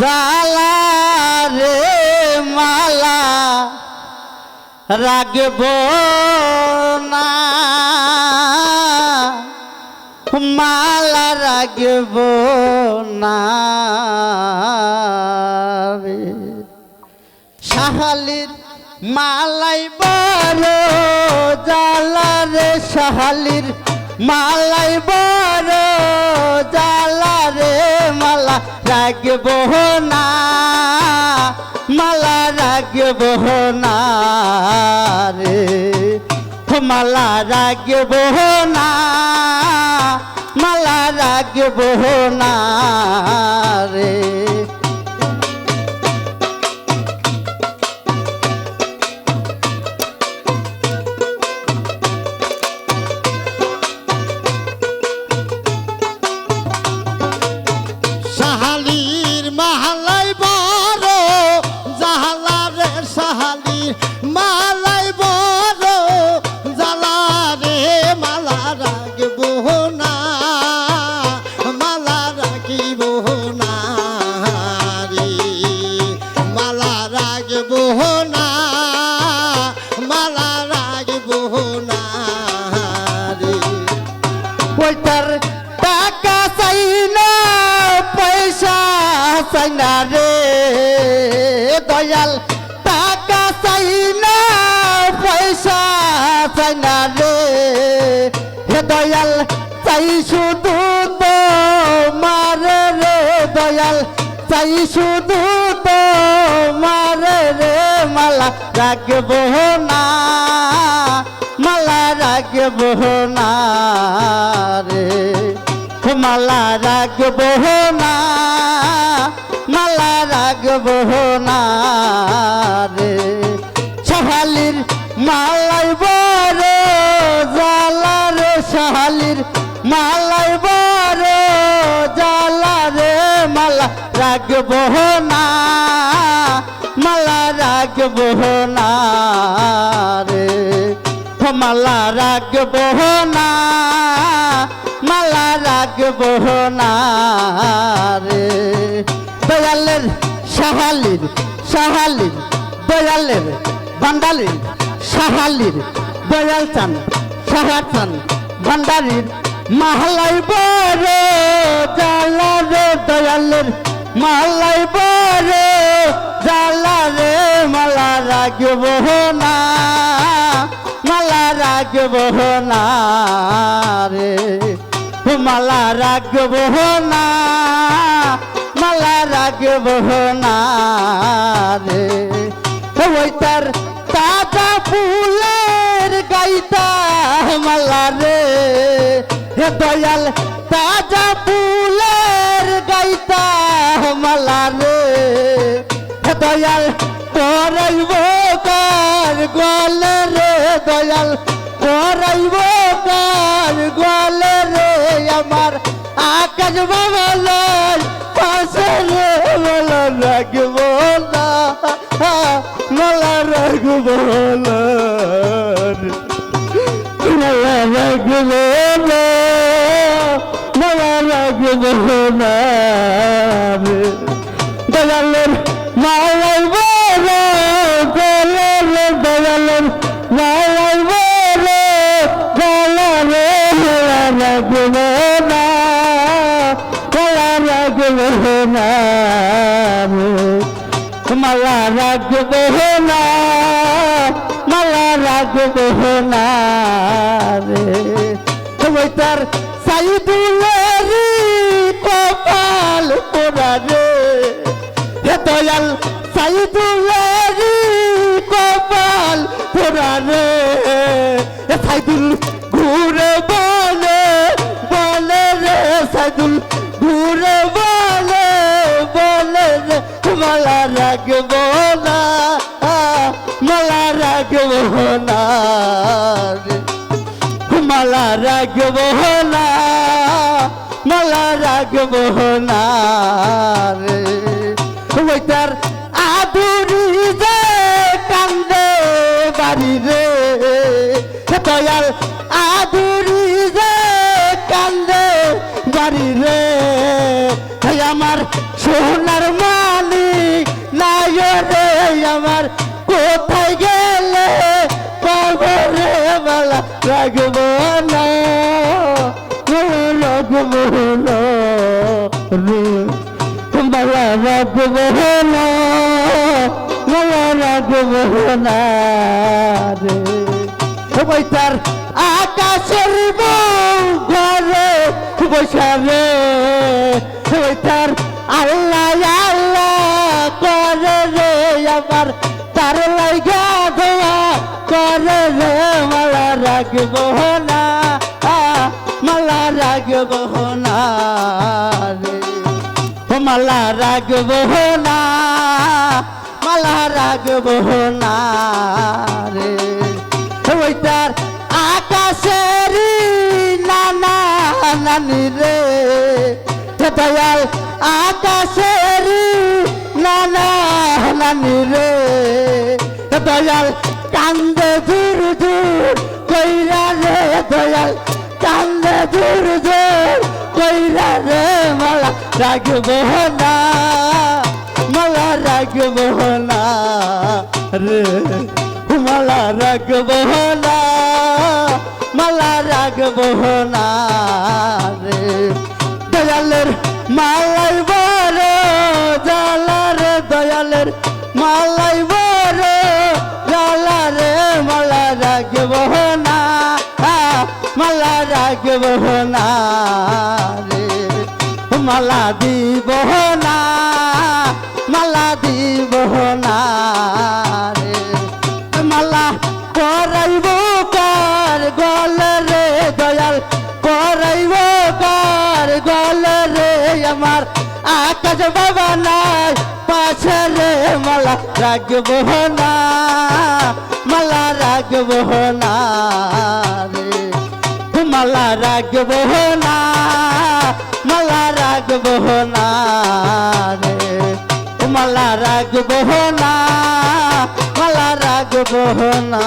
জালা রে মালা রাগব না। মালা রাগব না রে। সাহালির মালাই বড় জালা রে সাহালির মালাই বড় জালা রে মালা রাগব না, মালা রাগব না রে। মালা রাগব না, মালা রাগব না রে। চাই না রে, দয়াল, টাকা চাই না পয়সা চাই না রে। হে দয়াল, চাই শুধু তো মারে রে, দয়াল, চাই শুধু তো মারে রে। মালা রাখব না, মালা রাখব না রে। মালা রাখব না। রাখব না রে। সহালির মালাই বড় জালা রে সহালির মালাই বড় জালা রে মালা রাখব না, মালা রাখব না রে। মালা রাখব না, মালা রাখব না রে। দয়ালের সাহালির সাহালির, দয়ালের, ভান্ডালির, সাহালির, দয়াল চান সাহা চান, ভান্ডারির মাহলাই বড় জালা রে দয়ালের মালাই বড় জালা রে মালা রাখব না, মালা রাখব না রে, মালা রাখব না। রাখব না রে ওই তার তাজা ফুলের গাইতা মালা রে। হে দয়াল, তাজা ফুলের গাইতা মালা রে। হে দয়াল কার গলে রে দয়াল। আকাশ বাবালার পাশে রে মালা রাখব না মালা রাখব না মালা রাখব না মালা রাখব না দয়ালের মালাই বড় দয়ালের মালা রাখব না মালা রাখব না মালা রাখব না রে। তার সাইদুলেরি কপাল পোড়া রে। হে দয়াল সাইদুলেরি কপাল পোড়া রে। সাইদুল ঘুরে মালা রাখব না, মালা রাখব না রে। ওই তার আদুরি যে কান্দে বাড়ি রে। দয়াল, আদুরি যে কান্দে বাড়ি রে। আমার সোনার মালিক নাই রে, আমার কোথায় গেলে পাবো রে মালা রাখব না রে আকাশের বসাবে আল্লাহ আল্লাহ করে রে আমার তার লাইগা ধোয়া করে রে মালা রাখব না রাখব না রে মালা রাখব না, মালা রাখব না রে। ওই আকাশের নানা নানি রে। দয়াল আকাশের নানা নানি রে। দয়াল কান্দে দূর দূর কইরা রে দয়াল কান্দে দূর দূর কইরা রে মালা রাখব না, মালা রাখব না রে, মালা রাখব না, মালা রাখব না রে। দয়ালের মালাই বড় জালার দয়ালের না রে মালা দিব না, মালা দিব না রে। মালা করাইব কার গলে রে দয়াল? করাইব কার গলে রে আমার? আকাশ বাবা নাই, পাশে রে মালা রাখব না, মালা রাখব রে। মালা রাখব না মালা রাখব না রে। মালা রাখব না মালা রাখব না